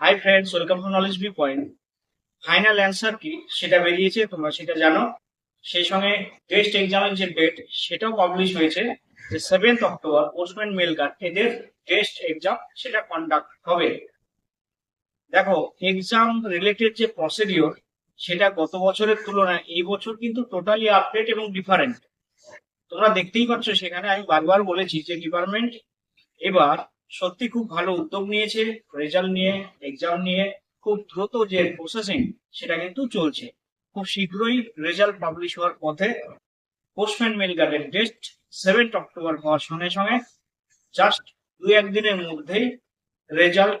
Hi friends welcome to knowledge B point final answer কি? সেটা বেরিয়েছে, তোমরা সেটা জানো। সেই সঙ্গে টেস্ট এক্সামের যে ডেট সেটাও পাবলিশ হয়েছে। যে seventh October postman mail card এদের টেস্ট এক্সাম সেটা কন্ডাক্ট হবে। দেখো এক্সাম রিলেটেড যে প্রসিডিওর সেটা গত বছরের তুলনায় এই বছর কিন্তু টোটালি আপডেট এবং ডিফারেন্ট তোমরা দেখতেই পাচ্ছ সেখানে আমি বারবার বলেছি যে ডিপার্টমেন্ট এবার সত্যি খুব ভালো উদ্যোগ নিয়েছে রেজাল্ট নিয়ে এক্সাম নিয়ে, খুব দ্রুত যে প্রসেসিং সেটা কিন্তু চলছে। খুব শীঘ্রই রেজাল্ট পাবলিশ হওয়ার পথে পোস্টম্যান মেল গার্ডের টেস্ট সেভেন্থ অক্টোবর হওয়ার সঙ্গে সঙ্গে জাস্ট দুই একদিনের মধ্যেই রেজাল্ট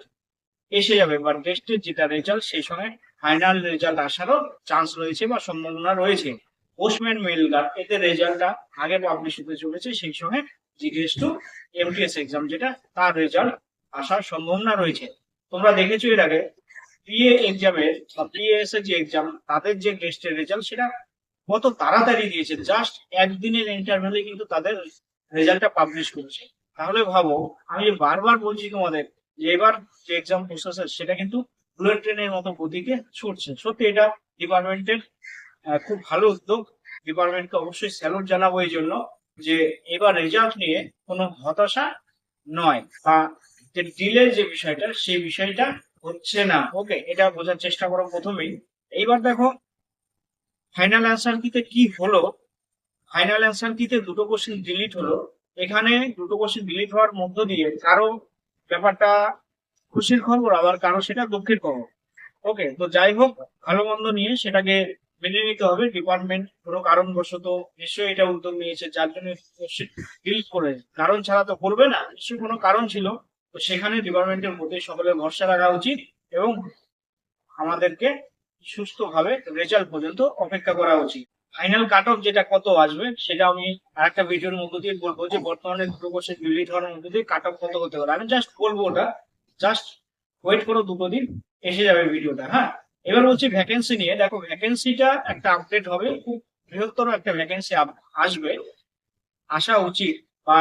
এসে যাবে। বা টেস্টের যেটা রেজাল্ট সেই সঙ্গে ফাইনাল রেজাল্ট আসারও চান্স রয়েছে বা সম্ভাবনা রয়েছে। পোস্টম্যান মেল গার্ড এতে রেজাল্টটা আগে পাবলিশ হতে চলেছে, সেই সঙ্গে জিডিএস টু এমটিএস এক্সাম যেটা তার রেজাল্ট আসার সম্ভাবনা রয়েছে। তোমরা দেখেছ এর আগে পিএ এক্সামের বা পিএস এর যে এক্সাম তাদের যে টেস্টের রেজাল্ট সেটা কত তাড়াতাড়ি দিয়েছে। জাস্ট একদিনের ইন্টারভ্যালে কিন্তু তাদের রেজাল্টটা পাবলিশ করেছে। তাহলে ভাবো, আমি বারবার বলছি তোমাদের যে এবার যে এক্সাম প্রসেস সেটা কিন্তু বুলেট ট্রেনের মতো গতিকে ছুটছে। সত্যি এটা ডিপার্টমেন্টের খুব ভালো উদ্যোগ। ডিপার্টমেন্টকে অবশ্যই স্যালুট জানাব এই জন্য। যে এবার রেজাল্ট নিয়ে কোনো হতাশা নয় বা যে ডিলে যে বিষয়টা সেই বিষয়টা হচ্ছে না। ওকে এটা বোঝার চেষ্টা করো প্রথমেই। এইবার দেখো ফাইনাল অ্যান্সার কিতে কি হলো? ফাইনাল অ্যান্সার কিতে দুটো কোশ্চেন ডিলিট হলো। এখানে দুটো কোশ্চেন ডিলিট হওয়ার মধ্য দিয়ে কারও ব্যাপারটা খুশির খবর আবার কারও সেটা দুঃখের খবর। ওকে তো যাই হোক ভালো মন্দ নিয়ে সেটাকে মেনে নিতে হবে ডিপার্টমেন্ট কোনো কারণবশত নিশ্চয়ই এটা উদ্যোগ নিয়েছে, যার জন্য ডিলিট করে কারণ ছাড়া তো করবে না, নিশ্চয়ই কোনো কারণ ছিল। তো সেখানে ডিপার্টমেন্টের মধ্যে সকলের ভরসা রাখা উচিত এবং আমাদেরকে সুস্থভাবে রেজাল্ট পর্যন্ত অপেক্ষা করা উচিত। ফাইনাল কাট অফ যেটা কত আসবে, সেটা আমি আরেকটা ভিডিওর মধ্য দিয়ে বলব যে, বর্তমানে দুটো ডিলিট হওয়ার মধ্য দিয়ে কাট অফ কত হতে পারে। আমি জাস্ট বলব ওটা জাস্ট ওয়েট করো দুটো দিন, এসে যাবে ভিডিওটা হ্যাঁ? এবার বলছি ভ্যাকেন্সি নিয়ে। দেখো ভ্যাকেন্সিটা একটা আপডেট হবে। খুব বৃহত্তর একটা ভ্যাকেন্সি আসবে। আসা উচিত। বা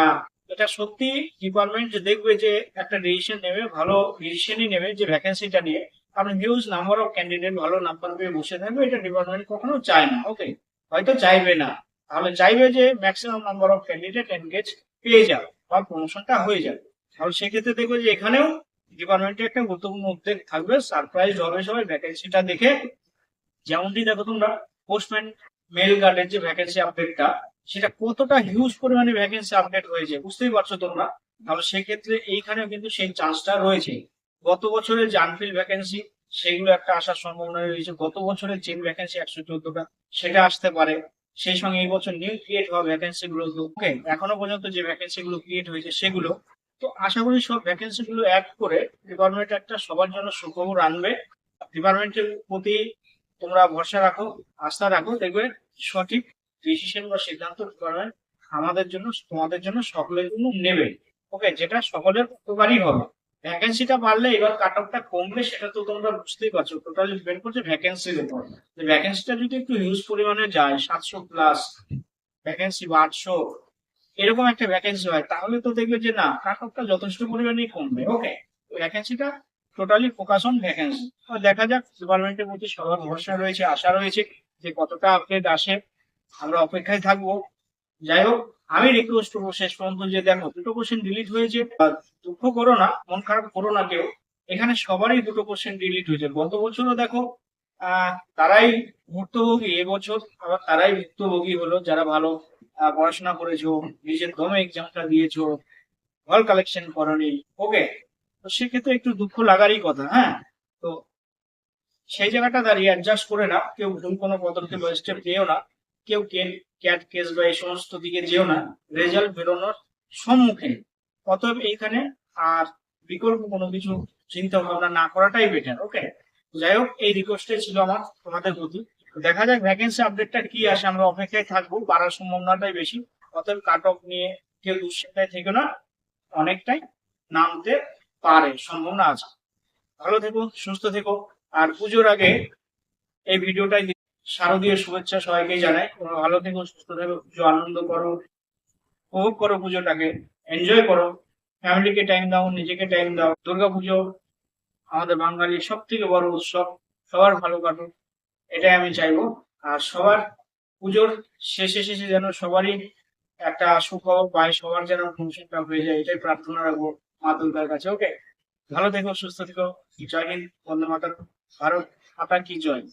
এটা সত্যি ডিপার্টমেন্ট যে দেখবে যে একটা ডিসিশন নেবে ভালো ডিসিশনই নেবে যে ভ্যাকেন্সিটা নিয়ে। কারণ হিউজ নাম্বার অফ ক্যান্ডিডেট ভালো নাম্বার পেয়ে বসে থাকবে এটা ডিপার্টমেন্ট কখনো চায় না। ওকে হয়তো চাইবে না। তাহলে চাইবে যে maximum number of candidate engage পেয়ে যাবে বা প্রমোশনটা হয়ে যাবে তাহলে সেক্ষেত্রে দেখবে যে এখানেও ডিপার্টমেন্টে একটা গুরুত্বপূর্ণ উদ্যোগ থাকবে সারপ্রাইজ হবে সবাই ভ্যাকেন্সিটা দেখে। যেমনটি দেখো তোমরা পোস্টম্যান মেল গার্ডের যে ভ্যাকেন্সি আপডেটটা সেটা কতটা হিউজ পরিমাণে ভ্যাকেন্সি আপডেট হয়েছে, বুঝতেই পারছ তোমরা? তাহলে সেক্ষেত্রে এইখানেও কিন্তু সেই চান্সটা রয়েছে। গত বছরের যে আনফিল ভ্যাকেন্সি সেগুলো একটা আসার সম্ভাবনা রয়েছে। গত বছরের চেন ভ্যাকেন্সি একশো চোদ্দটা, সেটা আসতে পারে। সেই সঙ্গে এই বছর নিউ ক্রিয়েট হওয়া ভ্যাকেন্সি গুলো ওকে এখনও পর্যন্ত যে ভ্যাকেন্সি গুলো ক্রিয়েট হয়েছে, সেগুলো তো আশা করি সব ভ্যাকেন্সি গুলো অ্যাড করে ডিপার্টমেন্ট একটা সবার জন্য সুখবর আনবে। ডিপার্টমেন্টের প্রতি তোমরা ভরসা রাখো, আস্থা রাখো, দেখবে সঠিক ডিসিশন বা সিদ্ধান্ত আমাদের জন্য, তোমাদের জন্য সকলের জন্য নেবে। ওকে যেটা সকলের উপকারই হবে। ভ্যাকেন্সিটা বাড়লে এবার কাট অফটা কমবে, সেটা তো তোমরা বুঝতেই পারছ। টোটালি ডিপেন্ড করছে ভ্যাকেন্সির উপর। ভ্যাকেন্সিটা যদি একটু হিউজ পরিমাণে যায়, সাতশো প্লাস ভ্যাকেন্সি বা আটশো এরকম একটা ভ্যাকেন্সি হয়, তাহলে তো দেখবে যে না কাট অফটা যথেষ্ট পরিমাণেই কমবে। ওকে ভ্যাকেন্সিটা টোটালি ফোকাস অন ভ্যাকেন্সি দেখা যাক ডিপার্টমেন্টের প্রতি সবার ভরসা রয়েছে, আশা রয়েছে যে কতটা আপডেট আসে। আমরা অপেক্ষায় থাকব। যাই হোক, আমি রিকোয়েস্ট করব শেষ পর্যন্ত যে দেখো, দুটো কোশ্চেন ডিলিট হয়েছে। দুঃখ করো না, মন খারাপ করো না কেউ। এখানে সবারই দুটো কোশ্চেন ডিলিট হয়েছে। গত বছরও দেখো তারাই ভুক্তভোগী। এবছর আবার তারাই ভুক্তভোগী হলো। যারা ভালো পড়াশোনা করেছ, নিজের দমে এক্সামটা দিয়েছ হল কালেকশন করনি ওকে তো সেক্ষেত্রে একটু দুঃখ লাগারই কথা হ্যাঁ? তো সেই জায়গাটা দাঁড়িয়ে অ্যাডজাস্ট করে না কেউ ভুল কোনো পদক্ষেপ বা স্টেপ নিয়েও না। কেউ ক্যাট কেস বা এই সমস্ত দিকে যেও না। রেজাল্ট বেরোনোর সম্মুখীন। অতএব এইখানে আর বিকল্প কোনো কিছু চিন্তা ভাবনা না করাটাই বেটার ওকে যাই হোক এই রিকোয়েস্টটাই ছিল আমার, তোমাদের প্রতি। দেখা যাক ভ্যাকেন্সি আপডেটটা কি আসে, আমরা অপেক্ষায় থাকব, বাড়ার সম্ভাবনাটাই বেশি। অতএব কাট অফ নিয়ে কেউ দুশ্চিন্তায় থেকো না, অনেকটাই নামতে পারে, সম্ভাবনা আছে। ভালো থেকো, সুস্থ থেকো, আর পুজোর আগে এই ভিডিওটাই শারদীয় শুভেচ্ছা সবাইকে জানাই। তোমরা ভালো থেকো, সুস্থ থেকো, পুজো আনন্দ করো, উপভোগ করো পুজোটাকে এনজয় করো। ফ্যামিলিকে টাইম দাও, নিজেকে টাইম দাও। দুর্গা পুজো আমাদের বাঙালির সব থেকে বড় উৎসব, সবার ভালো কাটুক, এটাই আমি চাইব। আর সবার পুজোর শেষে শেষে যেন সবারই একটা সুখবর পায়, সবার যেন ফুংশনটা হয়ে যায়, এটাই প্রার্থনা রাখব মা দুর্গার কাছে ওকে ভালো থেকো, সুস্থ থেকো, জয় হিন্দ, বন্দে মাতার ভারত আপনার কি জয়?